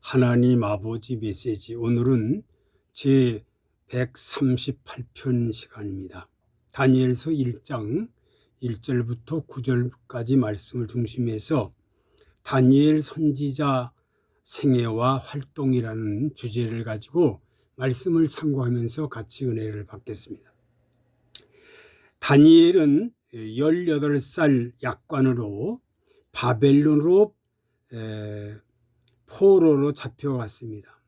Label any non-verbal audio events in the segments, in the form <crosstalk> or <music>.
하나님 아버지 메시지 오늘은 제 138편 시간입니다. 다니엘서 1장 1절부터 9절까지 말씀을 중심해서 다니엘 선지자 생애와 활동이라는 주제를 가지고 말씀을 참고하면서 같이 은혜를 받겠습니다. 다니엘은 18살 약관으로 바벨론으로 에, 포로로 잡혀갔습니다.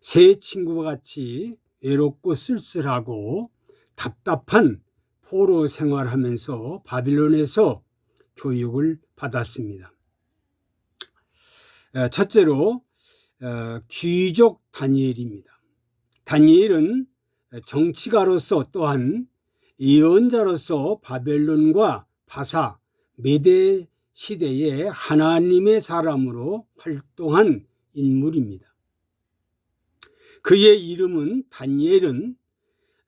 세 친구와 같이 외롭고 쓸쓸하고 답답한 포로 생활하면서 바빌론에서 교육을 받았습니다. 에, 첫째로 어, 귀족 다니엘입니다. 다니엘은 정치가로서 또한 예언자로서 바벨론과 바사, 메대 시대에 하나님의 사람으로 활동한 인물입니다. 그의 이름은 다니엘은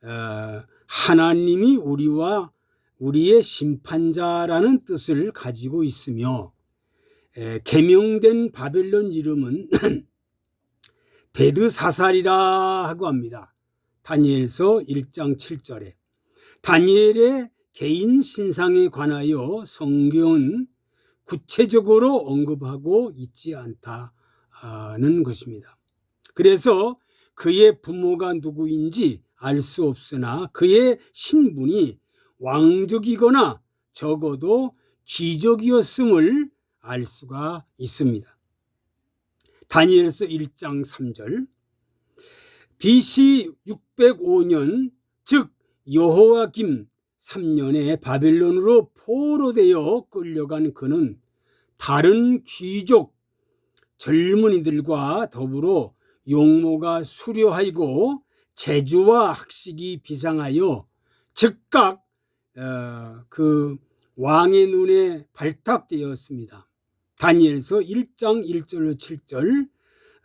어, 하나님이 우리와 우리의 심판자라는 뜻을 가지고 있으며 에, 개명된 바벨론 이름은 <clears throat> 베드사살이라 하고 합니다. 다니엘서 1장 7절에 다니엘의 개인 신상에 관하여 성경은 구체적으로 언급하고 있지 않다는 것입니다. 그래서 그의 부모가 누구인지 알 수 없으나 그의 신분이 왕족이거나 적어도 귀족이었음을 알 수가 있습니다. 다니엘서 1장 3절 BC 605년 즉 여호와 김 3년에 바벨론으로 포로되어 끌려간 그는 다른 귀족 젊은이들과 더불어 용모가 수려하고 재주와 학식이 비상하여 즉각 어, 그 왕의 눈에 발탁되었습니다. 다니엘서 1장 1절로 7절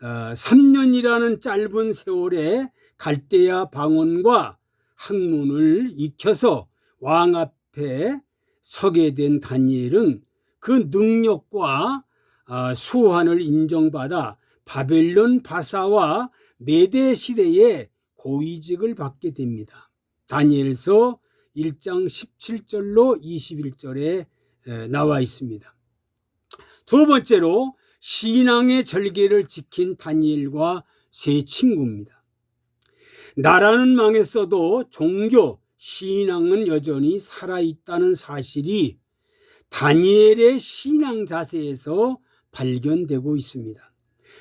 어, 3년이라는 짧은 세월에 갈대아 방언과 학문을 익혀서 왕 앞에 서게 된 다니엘은 그 능력과 어, 수완을 인정받아 바벨론 바사와 메대 시대에 고위직을 받게 됩니다. 다니엘서 1장 17절로 21절에 나와 있습니다. 두 번째로 신앙의 절개를 지킨 다니엘과 세 친구입니다. 나라는 망했어도 종교, 신앙은 여전히 살아있다는 사실이 다니엘의 신앙 자세에서 발견되고 있습니다.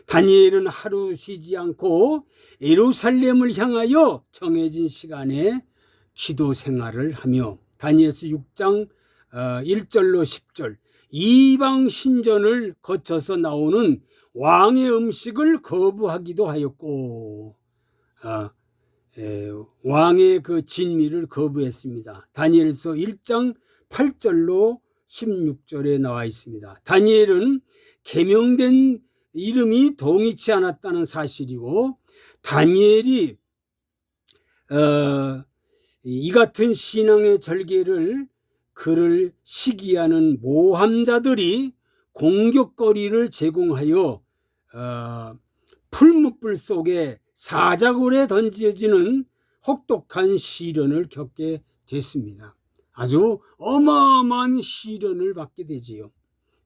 다니엘은 하루 쉬지 않고 예루살렘을 향하여 정해진 시간에 기도 생활을 하며 다니엘서 6장 1절로 어, 10절 이방 신전을 거쳐서 나오는 왕의 음식을 거부하기도 하였고 어, 왕의 그 진미를 거부했습니다. 다니엘서 1장 8절로 16절에 나와 있습니다. 다니엘은 개명된 이름이 동의치 않았다는 사실이고 다니엘이 어, 이 같은 신앙의 절개를 그를 시기하는 모함자들이 공격거리를 제공하여 어, 풀무불 속에 사자굴에 던져지는 혹독한 시련을 겪게 됐습니다. 아주 어마어마한 시련을 받게 되지요.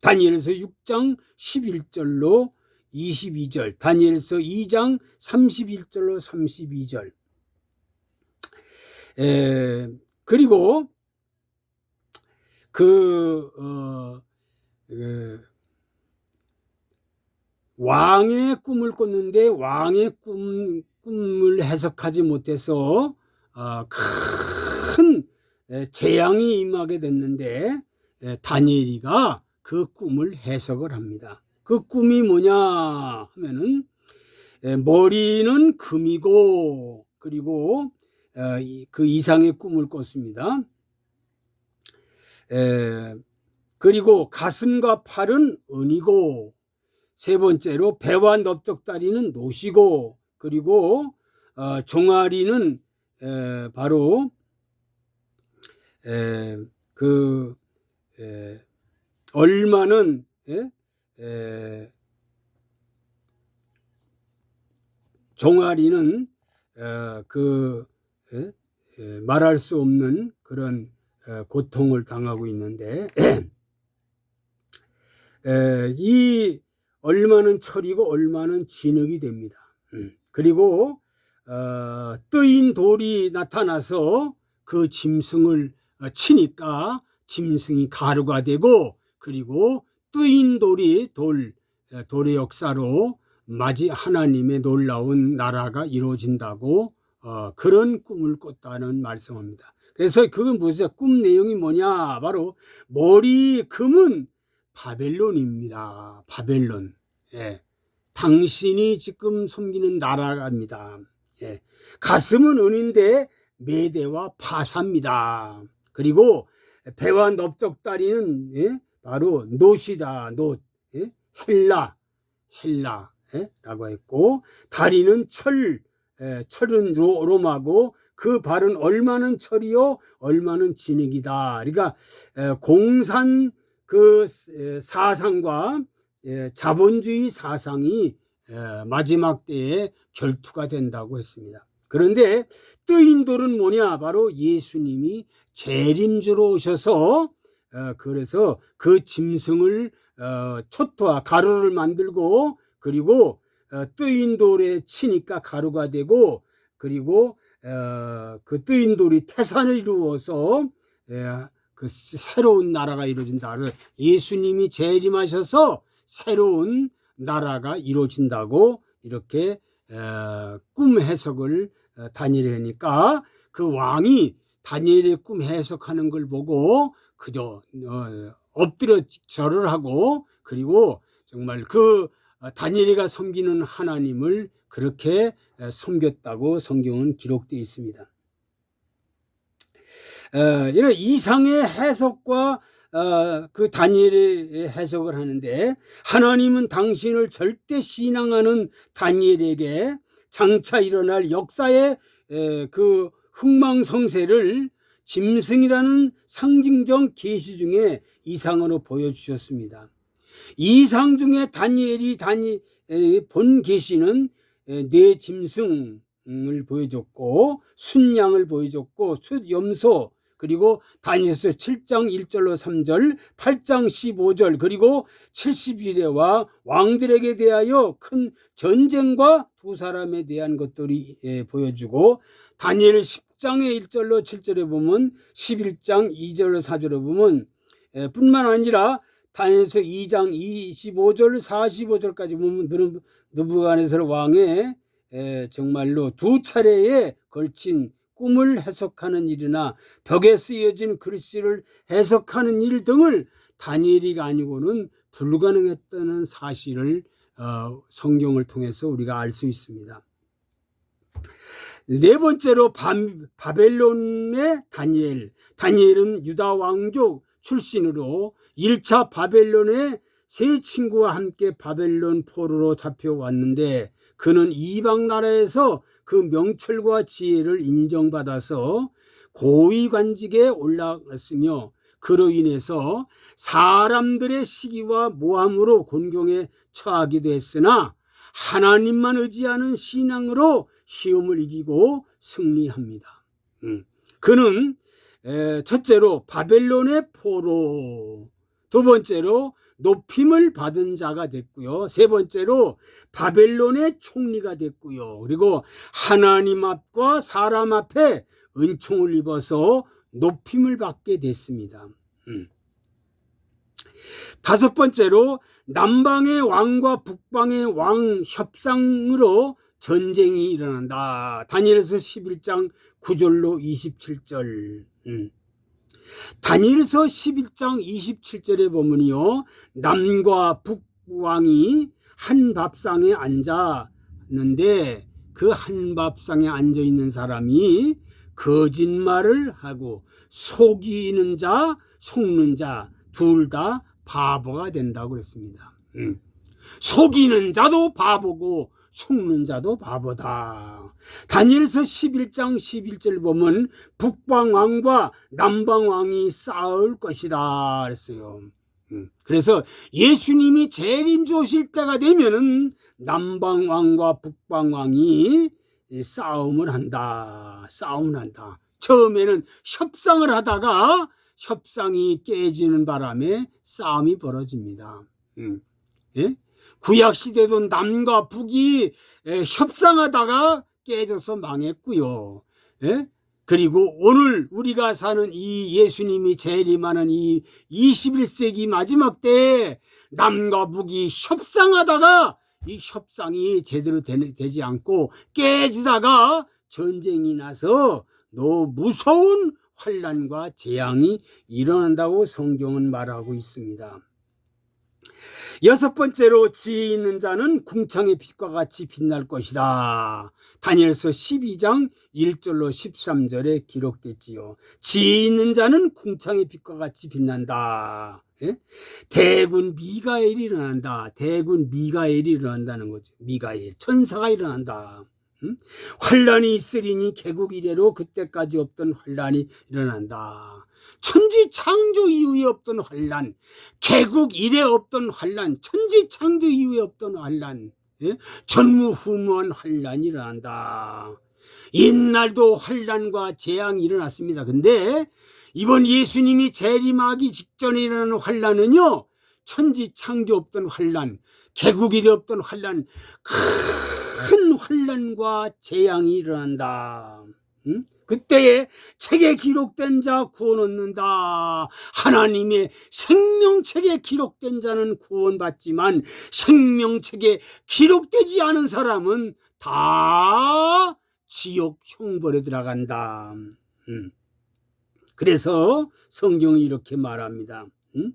다니엘서 6장 11절로 22절, 다니엘서 2장 31절로 32절. 에, 그리고 그, 어, 그 왕의 꿈을 꿨는데 왕의 꿈, 꿈을 해석하지 못해서 어, 큰 재앙이 임하게 됐는데 다니엘이가 그 꿈을 해석을 합니다. 그 꿈이 뭐냐 하면은 머리는 금이고 그리고 어, 그 이상의 꿈을 꿨습니다. 그리고 가슴과 팔은 은이고 세 번째로 배와 넓적다리는 노시고 그리고 어, 종아리는 바로 그 얼마는 에? 에, 종아리는 어, 그 에? 에, 말할 수 없는 그런 어, 고통을 당하고 있는데 <clears throat> 에, 이 얼마는 철이고 얼마는 진흙이 됩니다. 음. 그리고 어, 뜨인 돌이 나타나서 그 짐승을 어, 치니까 짐승이 가루가 되고 그리고 뜨인 돌이 돌 어, 돌의 역사로 마지 하나님의 놀라운 나라가 이루어진다고 어, 그런 꿈을 꿨다는 말씀입니다. 그래서 그건 무슨 꿈 내용이 뭐냐? 바로 머리 금은 바벨론입니다. 바벨론. 예. 당신이 지금 섬기는 나라입니다. 예. 가슴은 은인데 메대와 파사입니다. 그리고 배와 넓적다리는 예? 바로 노시다. 노. 예? 헬라. 헬라. 예? 라고 했고 다리는 철. 예, 철은 로, 로마고 그 발은 얼마는 철이요 얼마는 진흙이다. 그러니까 에, 공산 그 에, 사상과 예, 자본주의 사상이 에, 마지막 때에 결투가 된다고 했습니다. 그런데 뜨인 돌은 뭐냐? 바로 예수님이 재림주로 오셔서 어, 그래서 그 짐승을 어, 초토화 가루를 만들고 그리고 어, 뜨인 돌에 치니까 가루가 되고 그리고 어, 그 뜨인 돌이 태산을 이루어서 예, 그 새로운 나라가 이루어진다. 예수님이 재림하셔서 새로운 나라가 이루어진다고 이렇게 에, 꿈 해석을 어, 다니엘이 하니까 그 왕이 다니엘의 꿈 해석하는 걸 보고 그저 어, 엎드려 절을 하고 그리고 정말 그 어, 다니엘이가 섬기는 하나님을 그렇게 에, 섬겼다고 성경은 기록되어 있습니다. 어, 이런 이상의 해석과 어, 그 다니엘의 해석을 하는데 하나님은 당신을 절대 신앙하는 다니엘에게 장차 일어날 역사의 에, 그 흥망성쇠를 짐승이라는 상징적 계시 중에 이상으로 보여주셨습니다. 이상 중에 다니엘이 다니 본 계시는 네 짐승을 보여줬고 순양을 보여줬고 숫염소 그리고 다니엘서 7장 1절로 3절, 8장 15절, 그리고 70일에와 왕들에게 대하여 큰 전쟁과 두 사람에 대한 것들이 예, 보여주고 다니엘 10장의 1절로 7절에 보면 11장 2절로 4절에 보면 예, 뿐만 아니라 다니엘서 2장 25절 45절까지 보면 느부갓네살 왕의 예, 정말로 두 차례에 걸친 꿈을 해석하는 일이나 벽에 쓰여진 글씨를 해석하는 일 등을 다니엘이가 아니고는 불가능했다는 사실을 어, 성경을 통해서 우리가 알 수 있습니다. 네 번째로 바벨론의 다니엘. 다니엘은 유다 왕족 출신으로 1차 바벨론의 세 친구와 함께 바벨론 포로로 잡혀왔는데 그는 이방 나라에서 그 명철과 지혜를 인정받아서 고위 관직에 올라갔으며 그로 인해서 사람들의 시기와 모함으로 곤경에 처하기도 했으나 하나님만 의지하는 신앙으로 시험을 이기고 승리합니다. 음. 그는 첫째로 바벨론의 포로, 두 번째로 높임을 받은 자가 됐고요. 세 번째로 바벨론의 총리가 됐고요. 그리고 하나님 앞과 사람 앞에 은총을 입어서 높임을 받게 됐습니다. 음. 다섯 번째로 남방의 왕과 북방의 왕 협상으로 전쟁이 일어난다. 다니엘서 11장 9절로 27절. 음. 다니엘서 11장 27절에 보면요. 남과 북왕이 한 밥상에 앉았는데 그 한 밥상에 앉아 있는 사람이 거짓말을 하고 속이는 자, 속는 자 둘 다 바보가 된다고 그랬습니다. 음. 속이는 자도 바보고 속는 자도 바보다. 다니엘서 11장 11절 보면 북방왕과 남방왕이 싸울 것이다. 그랬어요. 음. 그래서 예수님이 재림주 오실 때가 되면은 남방 왕과 북방 왕이 이 싸움을 한다. 싸움을 한다. 처음에는 협상을 하다가 협상이 깨지는 바람에 싸움이 벌어집니다. 음. 예? 구약 시대도 남과 북이 에, 협상하다가 깨져서 망했고요. 예? 그리고 오늘 우리가 사는 이 예수님이 재림하는 이 21세기 마지막 때에 남과 북이 협상하다가 이 협상이 제대로 되, 지 않고 깨지다가 전쟁이 나서 너 무서운 환란과 재앙이 일어난다고 성경은 말하고 있습니다. 여섯 번째로 지혜 있는 자는 궁창의 빛과 같이 빛날 것이다. 다니엘서 12장 1절로 13절에 기록됐지요. 지혜 있는 자는 궁창의 빛과 같이 빛난다. 예? 대군 미가엘이 일어난다. 대군 미가엘이 일어난다는 거죠. 미가엘 천사가 일어난다. 음? 환란이 있으리니 개국 이래로 그때까지 없던 환란이 일어난다. 천지 창조 이후에 없던 환란, 개국 이래 없던 환란, 천지 창조 이후에 없던 환란, 예? 전무후무한 환란이 일어난다. 옛날도 환란과 재앙이 일어났습니다. 근데 이번 예수님이 재림하기 직전에 일어나는 환란은요, 천지 창조 없던 환란, 개국 이래 없던 환란, 큰 환란과 재앙이 일어난다. 응? 그때에 책에 기록된 자 구원 얻는다. 하나님의 생명책에 기록된 자는 구원받지만 생명책에 기록되지 않은 사람은 다 지옥 형벌에 들어간다. 음. 그래서 성경이 이렇게 말합니다. 음?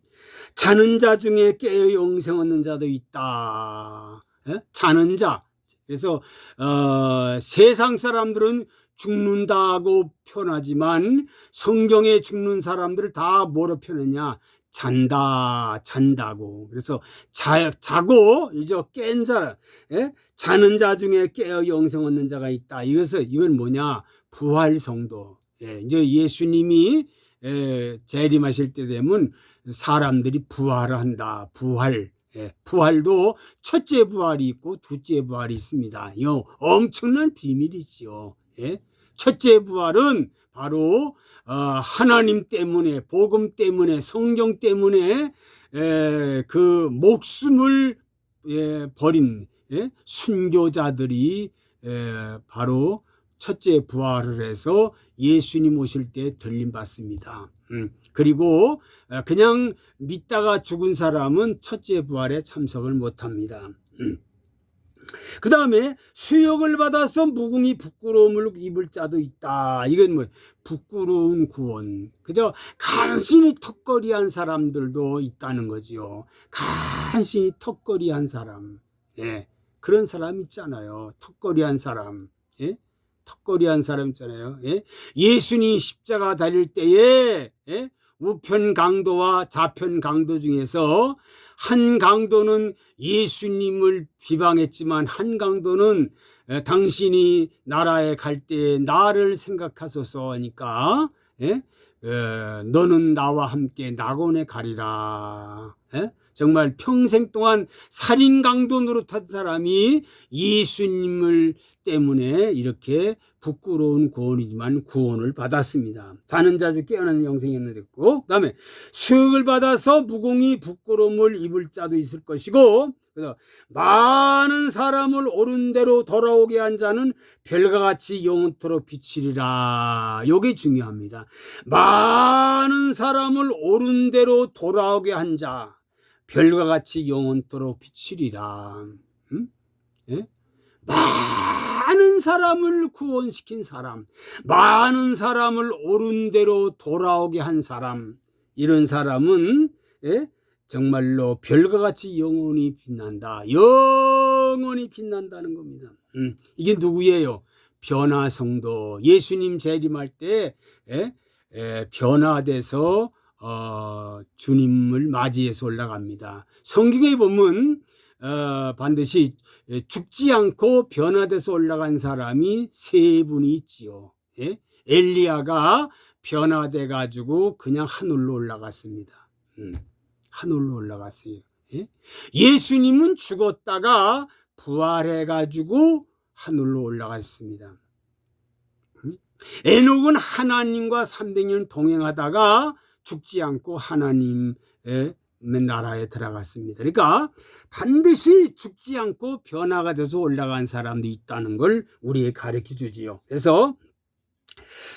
자는 자 중에 깨어 영생 얻는 자도 있다. 에? 자는 자. 그래서 어, 세상 사람들은 죽는다고 표현하지만 성경에 죽는 사람들을 다 뭐로 표현했냐? 잔다, 잔다고. 그래서 자, 자고 이제 깬 사람, 예? 자는 자 중에 깨어 영생 얻는 자가 있다. 이것은 이건 뭐냐? 부활 성도. 예, 이제 예수님이 예, 재림하실 때 되면 사람들이 부활을 한다. 부활. 예, 부활도 첫째 부활이 있고 둘째 부활이 있습니다. 이 엄청난 비밀이지요. 예? 첫째 부활은 바로 어, 하나님 때문에 복음 때문에 성경 때문에 에, 그 목숨을 예, 버린 예? 순교자들이 에, 바로 첫째 부활을 해서 예수님 오실 때 들림 받습니다. 음, 그리고 어, 그냥 믿다가 죽은 사람은 첫째 부활에 참석을 못합니다. 음. 그 다음에 수욕을 받아서 무궁이 부끄러움을 입을 자도 있다. 이건 뭐 부끄러운 구원. 그저 간신히 턱걸이한 사람들도 있다는 거지요. 간신히 턱걸이한 사람. 예. 그런 사람 있잖아요. 턱걸이한 사람. 예? 턱걸이한 사람 있잖아요. 예? 예수님 십자가 달릴 때에 예? 우편 강도와 좌편 강도 중에서 한 강도는 예수님을 비방했지만 한 강도는 당신이 나라에 갈 때 나를 생각하소서 하니까 에? 에, 너는 나와 함께 낙원에 가리라. 에? 정말 평생 동안 살인 강도 노릇한 사람이 예수님을 때문에 이렇게 부끄러운 구원이지만 구원을 받았습니다. 자는 자주 깨어나는 영생이었는데고 그 다음에 수욕을 받아서 무공이 부끄러움을 입을 자도 있을 것이고 그래서 많은 사람을 옳은 대로 돌아오게 한 자는 별과 같이 영원토록 비치리라. 요게 중요합니다. 많은 사람을 옳은 대로 돌아오게 한 자. 별과 같이 영원토록 비치리라. 음? 예? 많은 사람을 구원시킨 사람, 많은 사람을 옳은 대로 돌아오게 한 사람, 이런 사람은 예? 정말로 별과 같이 영원히 빛난다. 영원히 빛난다는 겁니다. 음, 이게 누구예요? 변화성도. 예수님 재림할 때 예? 예, 변화돼서 어, 주님을 맞이해서 올라갑니다. 성경에 보면 어, 반드시 죽지 않고 변화돼서 올라간 사람이 세 분이 있지요. 예? 엘리야가 변화돼 가지고 그냥 하늘로 올라갔습니다. 음, 하늘로 올라갔어요. 예? 예수님은 죽었다가 부활해 가지고 하늘로 올라갔습니다. 음? 에녹은 하나님과 300년 동행하다가 죽지 않고 하나님의 나라에 들어갔습니다. 그러니까 반드시 죽지 않고 변화가 돼서 올라간 사람도 있다는 걸 우리에 가르쳐 주지요. 그래서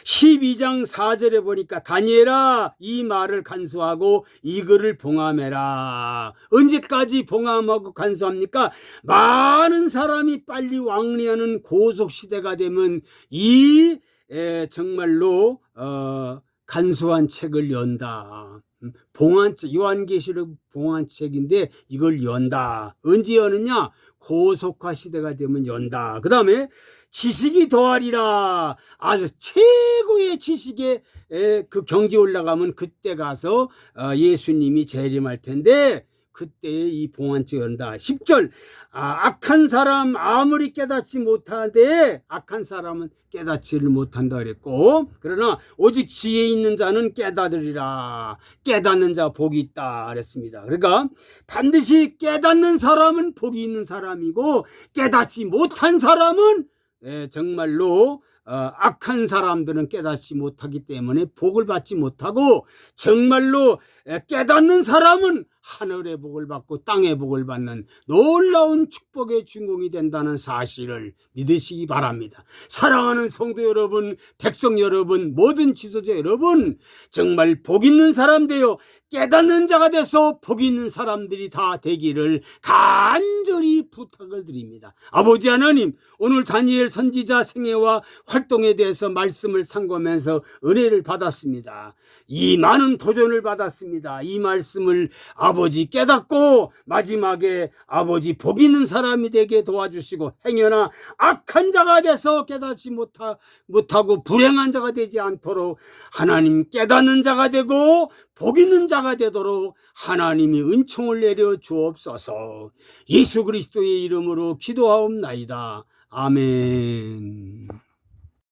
12장 4절에 보니까 다니엘아 이 말을 간수하고 이 글을 봉함해라. 언제까지 봉함하고 간수합니까? 많은 사람이 빨리 왕래하는 고속 시대가 되면 이 에, 정말로 어, 간수한 책을 연다. 음, 봉안책 요한계시록 봉안책인데 이걸 연다. 언제 여느냐? 고속화 시대가 되면 연다. 그 다음에 지식이 더하리라. 아주 최고의 지식의 에, 그 경지 올라가면 그때 가서 어, 예수님이 재림할 텐데 그때 이 봉안책 연다. 10절. 아, 악한 사람 아무리 깨닫지 못하되 악한 사람은 깨닫지를 못한다 그랬고 그러나 오직 지혜 있는 자는 깨닫으리라. 깨닫는 자 복이 있다 그랬습니다. 그러니까 반드시 깨닫는 사람은 복이 있는 사람이고 깨닫지 못한 사람은 예, 정말로 어, 악한 사람들은 깨닫지 못하기 때문에 복을 받지 못하고 정말로 예, 깨닫는 사람은 하늘의 복을 받고 땅의 복을 받는 놀라운 축복의 주인공이 된다는 사실을 믿으시기 바랍니다. 사랑하는 성도 여러분, 백성 여러분, 모든 지도자 여러분, 정말 복 있는 사람 되어 깨닫는 자가 돼서 복 있는 사람들이 다 되기를 간절히 부탁을 드립니다. 아버지 하나님, 오늘 다니엘 선지자 생애와 활동에 대해서 말씀을 상고하면서 은혜를 받았습니다. 이 많은 도전을 받았습니다. 이 말씀을 아버지 깨닫고 마지막에 아버지 복 있는 사람이 되게 도와주시고 행여나 악한 자가 돼서 깨닫지 못하, 못하고 불행한 자가 되지 않도록 하나님 깨닫는 자가 되고 복 있는 자가 되도록 하나님이 은총을 내려 주옵소서 예수 그리스도의 이름으로 기도하옵나이다. 아멘.